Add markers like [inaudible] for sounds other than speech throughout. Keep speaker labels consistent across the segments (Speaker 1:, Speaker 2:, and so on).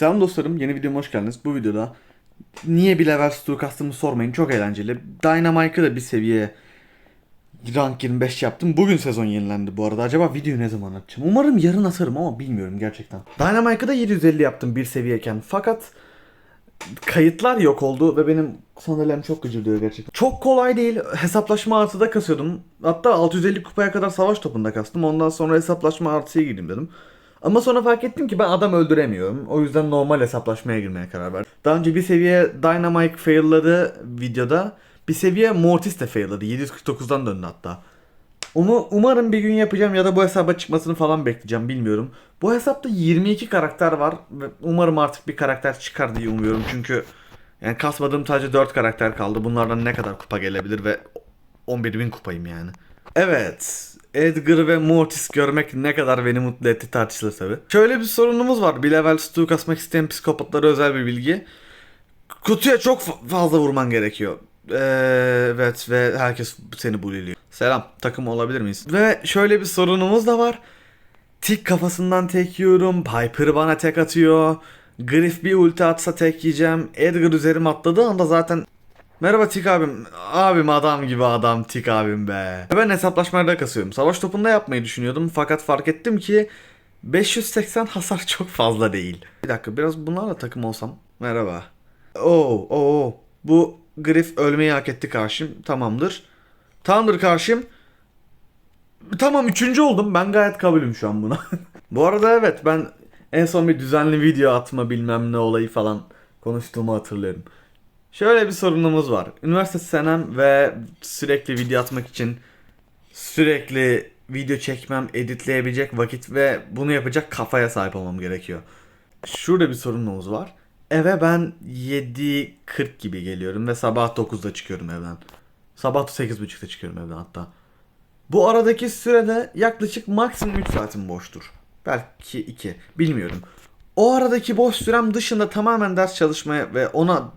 Speaker 1: Selam dostlarım, yeni videoma hoş geldiniz. Bu videoda niye bir level kastımı sormayın, çok eğlenceli. Dynamike'ı da bir seviye rank 25 yaptım. Bugün sezon yenilendi bu arada. Acaba videoyu ne zaman atacağım? Umarım yarın atarım ama bilmiyorum gerçekten. Dynamike'ı da 750 yaptım bir seviyeyken. Fakat kayıtlar yok oldu ve benim sandalyem çok gıcırdıyor gerçekten. Çok kolay değil. Hesaplaşma artıda kasıyordum. Hatta 650 kupaya kadar savaş topunda kastım. Ondan sonra hesaplaşma artıya gireyim dedim. Ama sonra fark ettim ki ben adam öldüremiyorum. O yüzden normal hesaplaşmaya girmeye karar verdim. Daha önce bir seviye Dynamite failladı videoda. Bir seviye Mortis de failladı. 749'dan döndü hatta. Onu umarım bir gün yapacağım ya da bu hesaba çıkmasını falan bekleyeceğim bilmiyorum. Bu hesapta 22 karakter var umarım artık bir karakter çıkar diye umuyorum çünkü yani kasmadığım sadece 4 karakter kaldı. Bunlardan ne kadar kupa gelebilir ve 11.000 kupayım yani. Evet. Edgar ve Mortis görmek ne kadar beni mutlu etti tartışılır tabi. Şöyle bir sorunumuz var. Bir level stu kasmak isteyen psikopatlara özel bir bilgi. Kutuya çok fa- fazla vurman gerekiyor. Ee, evet ve herkes seni buliliyor. Selam takım olabilir miyiz? Ve şöyle bir sorunumuz da var. Tik kafasından tek yiyorum. Piper bana tek atıyor. Griff bir ulti atsa tek yiyeceğim. Edgar üzerime atladığı anda zaten Merhaba Tik abim. Abim adam gibi adam Tik abim be. Ben hesaplaşmalarda kasıyorum. Savaş topunda yapmayı düşünüyordum fakat fark ettim ki 580 hasar çok fazla değil. Bir dakika biraz bunlarla takım olsam. Merhaba. Oo, oo. Bu Griff ölmeyi hak etti karşım. Tamamdır. Tamamdır karşım. Tamam üçüncü oldum. Ben gayet kabulüm şu an buna. [laughs] Bu arada evet ben en son bir düzenli video atma bilmem ne olayı falan konuştuğumu hatırlıyorum. Şöyle bir sorunumuz var. Üniversite senem ve sürekli video atmak için sürekli video çekmem, editleyebilecek vakit ve bunu yapacak kafaya sahip olmam gerekiyor. Şurada bir sorunumuz var. Eve ben 7.40 gibi geliyorum ve sabah 9'da çıkıyorum evden. Sabah 8.30'da çıkıyorum evden hatta. Bu aradaki sürede yaklaşık maksimum 3 saatim boştur. Belki 2. Bilmiyorum. O aradaki boş sürem dışında tamamen ders çalışmaya ve ona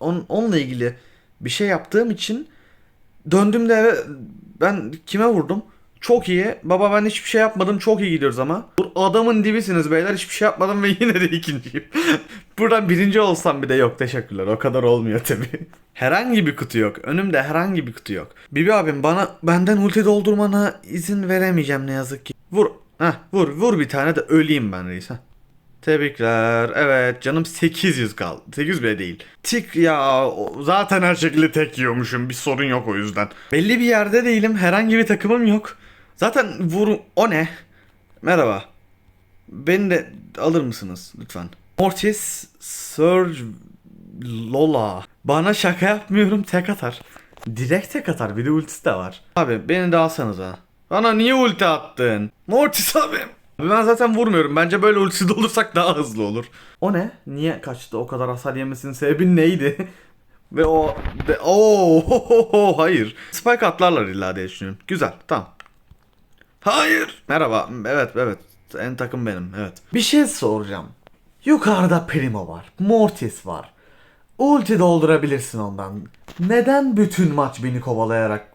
Speaker 1: on, onunla ilgili bir şey yaptığım için döndüğümde eve ben kime vurdum? Çok iyi. Baba ben hiçbir şey yapmadım. Çok iyi gidiyoruz ama. Adamın dibisiniz beyler. Hiçbir şey yapmadım ve [laughs] yine de ikinciyim. [laughs] Buradan birinci olsam bir de yok. Teşekkürler. O kadar olmuyor tabii. [laughs] Herhangi bir kutu yok. Önümde herhangi bir kutu yok. Bibi abim bana benden ulti doldurmana izin veremeyeceğim ne yazık ki. Vur. Heh, vur. Vur bir tane de öleyim ben reis. heh. Tebrikler. Evet canım 800 kaldı. 800 bile değil. Tik ya zaten her şekilde tek yiyormuşum. Bir sorun yok o yüzden. Belli bir yerde değilim. Herhangi bir takımım yok. Zaten vur o ne? Merhaba. Beni de alır mısınız lütfen? Mortis Surge Lola. Bana şaka yapmıyorum tek atar. Direkt tek atar bir de ultisi de var. Abi beni de alsanıza. Bana niye ulti attın? Mortis abi. Ben zaten vurmuyorum. Bence böyle ultisi [laughs] olursak daha hızlı olur. O ne? Niye kaçtı? O kadar hasar yemesinin sebebi neydi? [laughs] Ve o... Ve, Oo, [laughs] hayır. Spike atlarlar illa diye düşünüyorum. Güzel, tamam. Hayır. Merhaba. Evet, evet. En takım benim, evet. Bir şey soracağım. Yukarıda Primo var. Mortis var. Ulti doldurabilirsin ondan. Neden bütün maç beni kovalayarak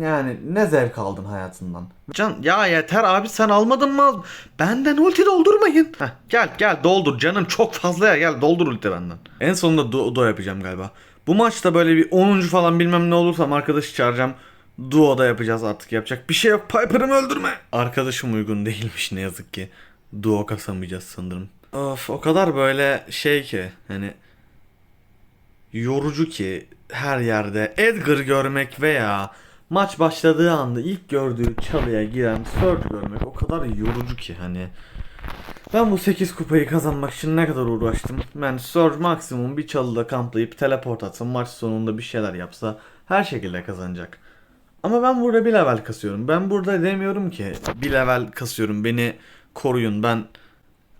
Speaker 1: yani ne zevk aldın hayatından? Can ya yeter abi sen almadın mı? Benden ulti doldurmayın. Heh, gel gel doldur canım çok fazla ya gel doldur ulti benden. En sonunda do, do yapacağım galiba. Bu maçta böyle bir 10. falan bilmem ne olursam arkadaşı çağıracağım. Duo'da yapacağız artık yapacak bir şey yok. Piper'ımı öldürme. Arkadaşım uygun [laughs] değilmiş ne yazık ki. Duo kasamayacağız sanırım. Of o kadar böyle şey ki hani yorucu ki her yerde Edgar görmek veya maç başladığı anda ilk gördüğü çalıya giren Surge görmek o kadar yorucu ki hani. Ben bu 8 kupayı kazanmak için ne kadar uğraştım. Ben Surge maksimum bir çalıda kamplayıp teleport atsam maç sonunda bir şeyler yapsa her şekilde kazanacak. Ama ben burada bir level kasıyorum. Ben burada demiyorum ki bir level kasıyorum beni koruyun ben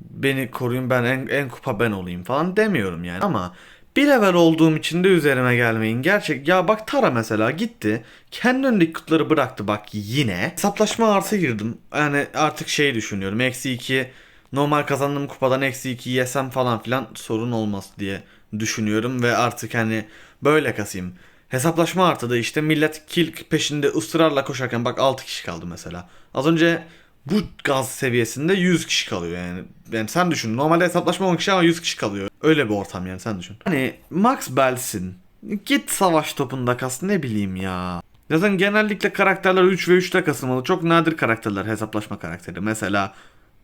Speaker 1: beni koruyun ben en, en kupa ben olayım falan demiyorum yani. Ama bir level olduğum için de üzerime gelmeyin. Gerçek ya bak Tara mesela gitti. Kendi önündeki kutuları bıraktı bak yine. Hesaplaşma artı girdim. Yani artık şey düşünüyorum. Eksi 2 normal kazandığım kupadan eksi 2 yesem falan filan sorun olmaz diye düşünüyorum. Ve artık hani böyle kasayım. Hesaplaşma artı da işte millet kill peşinde ısrarla koşarken bak 6 kişi kaldı mesela. Az önce bu gaz seviyesinde 100 kişi kalıyor yani. Yani sen düşün. Normalde hesaplaşma 10 kişi ama 100 kişi kalıyor. Öyle bir ortam yani sen düşün. Hani Max Bell'sin. Git savaş topunda kas ne bileyim ya. Zaten genellikle karakterler 3 ve 3'te kasılmalı. Çok nadir karakterler hesaplaşma karakteri. Mesela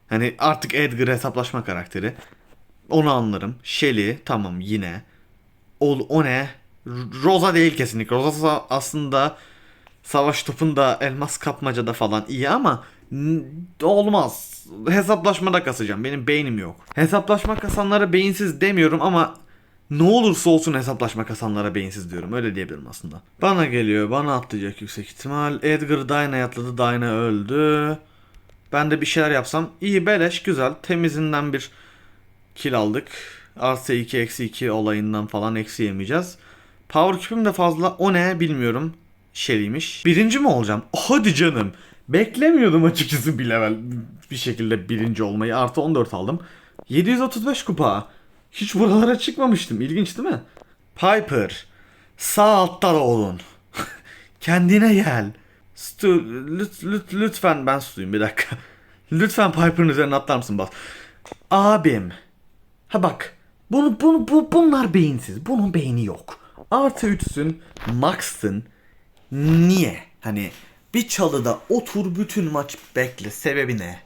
Speaker 1: hani artık Edgar hesaplaşma karakteri. Onu anlarım. Shelly tamam yine. O, o ne? Rosa değil kesinlikle. Rosa sa- aslında savaş topunda elmas kapmacada falan iyi ama olmaz. Hesaplaşmada kasacağım. Benim beynim yok. Hesaplaşma kasanlara beyinsiz demiyorum ama ne olursa olsun hesaplaşma kasanlara beyinsiz diyorum. Öyle diyebilirim aslında. Bana geliyor. Bana atlayacak yüksek ihtimal. Edgar Dyna atladı. Dyna öldü. Ben de bir şeyler yapsam. iyi beleş güzel. Temizinden bir kill aldık. Artı 2 eksi 2 olayından falan eksi yemeyeceğiz. Power küpüm de fazla. O ne bilmiyorum. Şeriymiş. Birinci mi olacağım? Hadi canım. Beklemiyordum açıkçası bir level bir şekilde birinci olmayı. Artı 14 aldım. 735 kupa. Hiç buralara çıkmamıştım. İlginç değil mi? Piper. Sağ altta da olun. [laughs] Kendine gel. Stu, lüt, lüt, lütfen ben Stu'yum bir dakika. [laughs] Lütfen Piper'ın üzerine atlar mısın bas? Abim. Ha bak. Bunu, bunu, bu, bunlar beyinsiz. Bunun beyni yok. Artı 3'sün. Max'sın. Niye? Hani bir çalıda otur bütün maç bekle. Sebebi ne?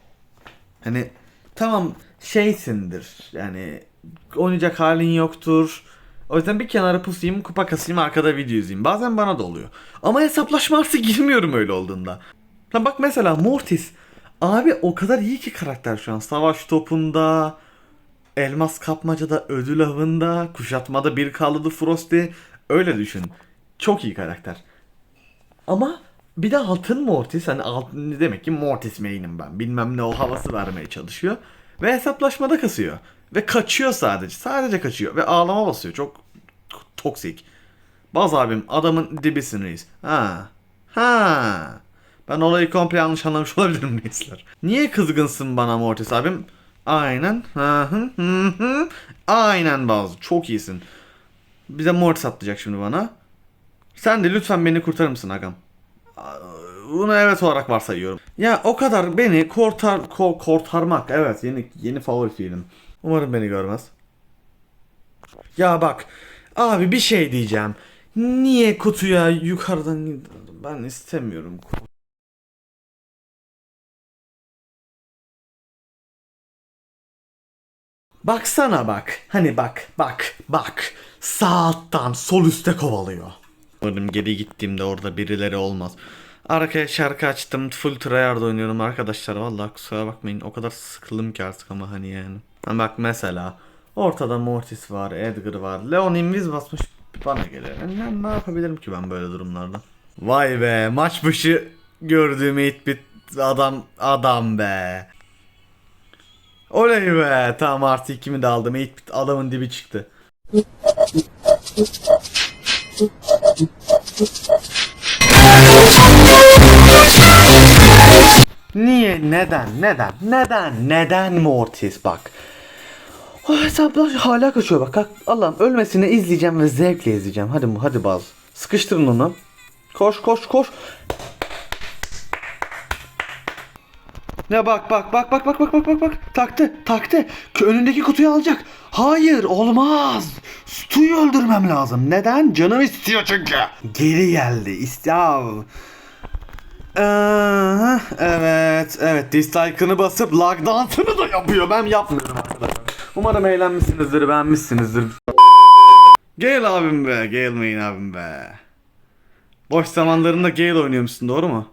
Speaker 1: Hani tamam şeysindir. Yani oynayacak halin yoktur. O yüzden bir kenara pusayım, kupa kasayım, arkada video izleyeyim. Bazen bana da oluyor. Ama hesaplaşma artık [laughs] girmiyorum öyle olduğunda. Lan bak mesela Mortis. Abi o kadar iyi ki karakter şu an. Savaş topunda, elmas kapmacada, ödül avında, kuşatmada bir kaldı Frosty. Öyle düşün. Çok iyi karakter. Ama bir de altın Mortis hani altın demek ki Mortis main'im ben. Bilmem ne o havası vermeye çalışıyor. Ve hesaplaşmada kasıyor. Ve kaçıyor sadece. Sadece kaçıyor. Ve ağlama basıyor. Çok toksik. Baz abim adamın dibisin reis. Ha. Ha. Ben olayı komple yanlış anlamış [laughs] olabilirim reisler. Niye kızgınsın bana Mortis abim? Aynen. Aynen bazı. Çok iyisin. Bize Mortis atlayacak şimdi bana. Sen de lütfen beni kurtarır mısın agam? Bunu evet olarak varsayıyorum. Ya o kadar beni kortar ko, kortarmak evet yeni yeni favori fiilim. Umarım beni görmez. Ya bak abi bir şey diyeceğim. Niye kutuya yukarıdan ben istemiyorum. Baksana bak. Hani bak bak bak. Sağ alttan sol üste kovalıyor. Umarım geri gittiğimde orada birileri olmaz. Arkaya şarkı açtım. Full tryhard oynuyorum arkadaşlar. Vallahi kusura bakmayın. O kadar sıkıldım ki artık ama hani yani. Bak mesela. Ortada Mortis var. Edgar var. Leon invis basmış. Bana geliyor. Yani ne, yapabilirim ki ben böyle durumlarda? Vay be. Maç başı gördüğüm 8-bit adam adam be. Oley be. Tamam artı 2'mi de aldım. 8-bit adamın dibi çıktı. Niye? Neden? Neden? Neden? Neden Mortis bak. O hesaplar hala kaçıyor bak. Allah'ım ölmesini izleyeceğim ve zevkle izleyeceğim. Hadi hadi baz. Sıkıştırın onu. Koş koş koş. Ne bak bak bak bak bak bak bak bak bak taktı taktı önündeki kutuyu alacak hayır olmaz Stu'yu öldürmem lazım neden canım istiyor çünkü geri geldi istiyor Aha, evet, evet. Dislike'ını basıp lag dansını da yapıyor. Ben yapmıyorum arkadaşlar. Umarım eğlenmişsinizdir, beğenmişsinizdir. Gale abim be, Gale abim be. Boş zamanlarında Gale oynuyormuşsun, doğru mu?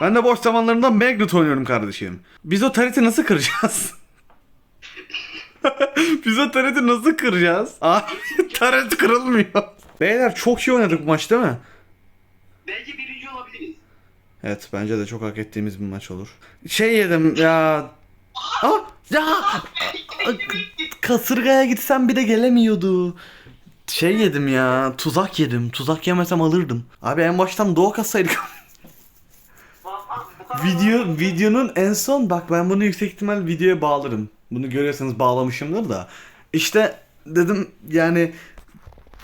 Speaker 1: Ben de boş zamanlarında Magnet oynuyorum kardeşim. Biz o tareti nasıl kıracağız? [laughs] Biz o tareti nasıl kıracağız? Abi [laughs] taret kırılmıyor. Beyler çok iyi oynadık bu maç değil mi?
Speaker 2: Belki birinci olabiliriz.
Speaker 1: Evet bence de çok hak ettiğimiz bir maç olur. Şey yedim ya. Aa, ya kasırgaya gitsem bir de gelemiyordu. Şey yedim ya. Tuzak yedim. Tuzak yemesem alırdım. Abi en baştan doğu kassaydık. [laughs] Video videonun en son bak ben bunu yüksek ihtimal videoya bağlarım. Bunu görüyorsanız bağlamışımdır da. İşte dedim yani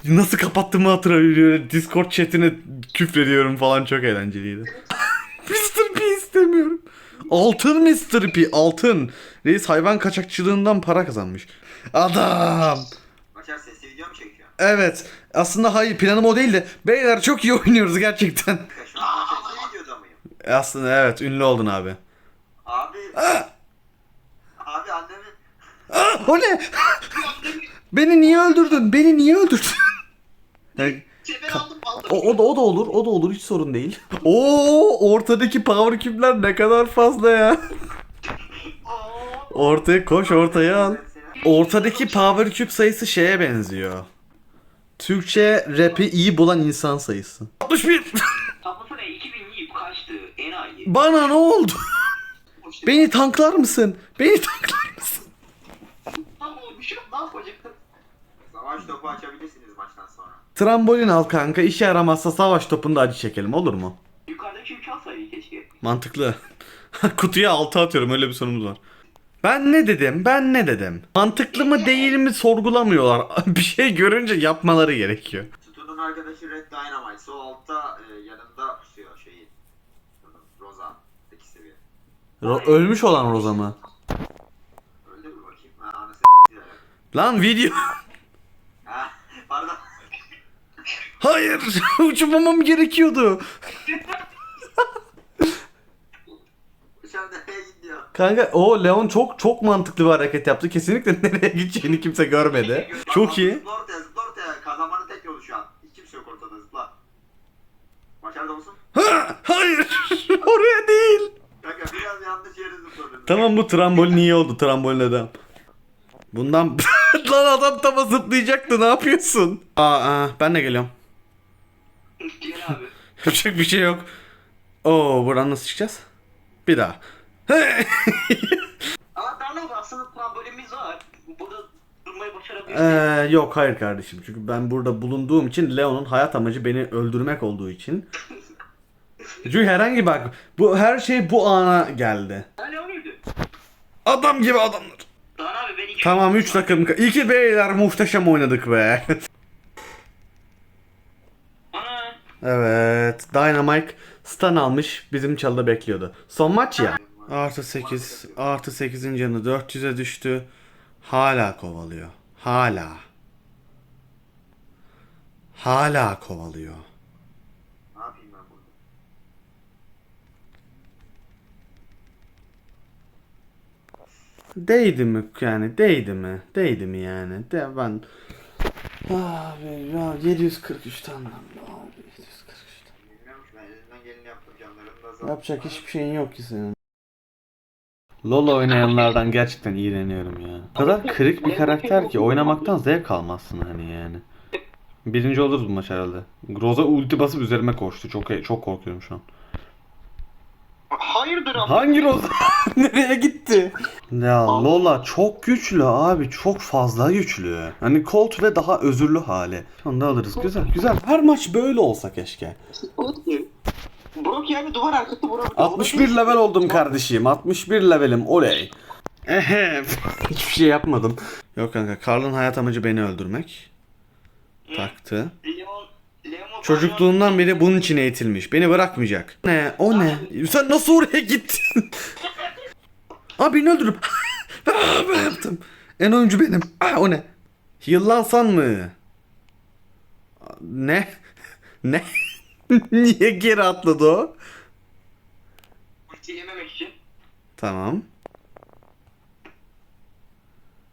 Speaker 1: nasıl kapattığımı hatırlıyorum. Discord chatine küfrediyorum falan çok eğlenceliydi. [laughs] Mr. P istemiyorum. Altın Mr. P. Altın. Reis hayvan kaçakçılığından para kazanmış. Adam.
Speaker 2: Başar sesli video mu çekiyor?
Speaker 1: Evet. Aslında hayır planım o değil de. Beyler çok iyi oynuyoruz gerçekten.
Speaker 2: Şu an mıyım?
Speaker 1: Aslında evet ünlü oldun abi.
Speaker 2: Abi. Abi annemi.
Speaker 1: Ah, o ne? [laughs] Beni niye öldürdün? Beni niye öldürdün? Yani,
Speaker 2: aldım aldım.
Speaker 1: o, o da o da olur. O da olur. Hiç sorun değil. [laughs] Oo, ortadaki power küpler ne kadar fazla ya. Ortaya koş ortaya al. Ortadaki power küp sayısı şeye benziyor. Türkçe rap'i iyi bulan insan sayısı. 61. [laughs]
Speaker 2: enayi.
Speaker 1: Bana ne oldu? Beni tanklar mısın? Beni tanklar mısın?
Speaker 2: Tam olmuş yok ne yapacaktım? Savaş topu açabilirsiniz maçtan sonra.
Speaker 1: Trambolin al kanka. İşe yaramazsa savaş topunda acı çekelim olur mu?
Speaker 2: Yukarıdaki yük alsaydı keşke.
Speaker 1: Mantıklı. [laughs] Kutuya altı atıyorum öyle bir sorunumuz var. Ben ne dedim? Ben ne dedim? Mantıklı mı değil mi sorgulamıyorlar. [laughs] bir şey görünce yapmaları gerekiyor.
Speaker 2: Sütun'un arkadaşı Red Dynamite. Sol altta e, yanında pusuyor şeyi. Roza. 8 seviye.
Speaker 1: Ro- ölmüş olan Roza mı?
Speaker 2: Öldü mü bakayım? Ha anası
Speaker 1: Lan video.
Speaker 2: Pardon.
Speaker 1: Hayır. [laughs] Uçmamam gerekiyordu.
Speaker 2: Uçağım nereye gidiyor?
Speaker 1: Kanka o Leon çok çok mantıklı bir hareket yaptı. Kesinlikle [laughs] nereye gideceğini kimse görmedi. Çok iyi.
Speaker 2: Zıpla ortaya zıpla ortaya. Kazanmanın tek yolu şu an. Hiç kimse yok ortada zıpla. Başarılı mısın?
Speaker 1: Ha, hayır. [laughs] Oraya değil.
Speaker 2: Biraz yanlış yere zıpladın.
Speaker 1: Tamam bu trambolin iyi oldu. Trambolin adam. Bundan [laughs] lan adam tama zıplayacaktı. Ne yapıyorsun? Aa, aa ben de geliyorum.
Speaker 2: Gel abi. [laughs]
Speaker 1: Yapacak bir şey yok. Oo buradan nasıl çıkacağız? Bir daha. [laughs]
Speaker 2: Ama oldu? Aslında trambolimiz var. Burada durmayı başarabiliriz.
Speaker 1: Ee, yok hayır kardeşim. Çünkü ben burada bulunduğum için Leon'un hayat amacı beni öldürmek olduğu için. Çünkü herhangi bak bu her şey bu ana geldi.
Speaker 2: Ha ne oluyordu?
Speaker 1: Adam gibi adamlar.
Speaker 2: Daha abi ben iki...
Speaker 1: Tamam 3 takım. İki beyler muhteşem oynadık be.
Speaker 2: Ana.
Speaker 1: evet. Dynamite stun almış. Bizim çalıda bekliyordu. Son maç ya. Artı 8. Artı 8'in canı 400'e düştü. Hala kovalıyor. Hala. Hala kovalıyor.
Speaker 2: Ne yapayım ben burada?
Speaker 1: Değdi mi yani? Değdi mi? Değdi mi yani? De ben Abi ya 743 tane. Abi 743 tane.
Speaker 2: Bilmiyorum ki ben elimden geleni yaptım canlarım da azaldı.
Speaker 1: Yapacak hiçbir şeyin yok ki senin. LoL oynayanlardan gerçekten iğreniyorum ya. O kadar kırık bir karakter ki oynamaktan zevk almazsın hani yani. Birinci oluruz bu maç herhalde. Roza ulti basıp üzerime koştu. Çok çok korkuyorum şu an.
Speaker 2: Hayırdır abi?
Speaker 1: Hangi Roza? [laughs] Nereye gitti? Ya Lola çok güçlü abi. Çok fazla güçlü. Hani Colt ve daha özürlü hali. Onu da alırız. Güzel güzel. Her maç böyle olsa keşke.
Speaker 2: Brok yani duvar arkası Brok.
Speaker 1: 61 level oldum kardeşim. 61 levelim. Oley. Ehe. [laughs] Hiçbir şey yapmadım. Yok kanka. Karl'ın hayat amacı beni öldürmek. Taktı. Çocukluğundan beri bunun için eğitilmiş. Beni bırakmayacak. Ne? O ne? Sen nasıl oraya gittin? [laughs] Abi beni öldürüp. Aa, [laughs] ben yaptım. En oyuncu benim. Aa, o ne? Yıllansan mı? Ne? [laughs] Ne? Niye geri atladı o?
Speaker 2: ulti yememek için.
Speaker 1: Tamam.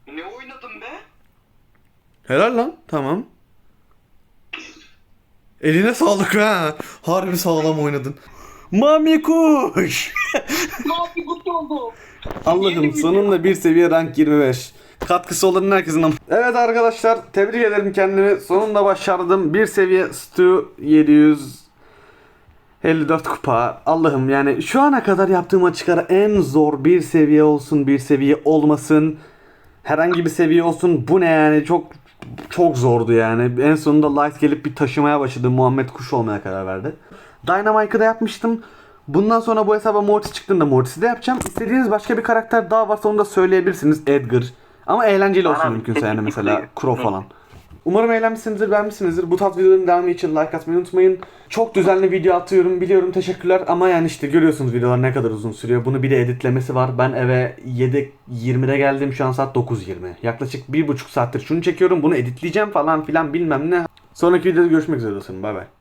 Speaker 2: Ne oynadın be?
Speaker 1: Helal lan. Tamam. Eline sağlık ha. Harbi sağlam oynadın. Mami kuş.
Speaker 2: Ne yapayım mutlu oldum.
Speaker 1: Allah'ım sonunda bir seviye rank 25. Katkısı olan herkesin am- Evet arkadaşlar tebrik ederim kendimi. Sonunda başardım. Bir seviye Stu 754 kupa. Allah'ım yani şu ana kadar yaptığım açık ara en zor bir seviye olsun bir seviye olmasın. Herhangi bir seviye olsun. Bu ne yani çok çok zordu yani. En sonunda Light gelip bir taşımaya başladı. Muhammed Kuş olmaya karar verdi. Dynamite'ı da yapmıştım. Bundan sonra bu hesaba Mortis çıktığında Mortis'i de yapacağım. İstediğiniz başka bir karakter daha varsa onu da söyleyebilirsiniz. Edgar. Ama eğlenceli olsun mümkünse yani mesela Crow falan. Umarım eğlenmişsinizdir, beğenmişsinizdir. Bu tarz videoların devamı için like atmayı unutmayın. Çok düzenli video atıyorum biliyorum teşekkürler ama yani işte görüyorsunuz videolar ne kadar uzun sürüyor. Bunu bir de editlemesi var. Ben eve 7.20'de geldim şu an saat 9.20. Yaklaşık 1.5 saattir şunu çekiyorum bunu editleyeceğim falan filan bilmem ne. Sonraki videoda görüşmek üzere dostlarım bay bay.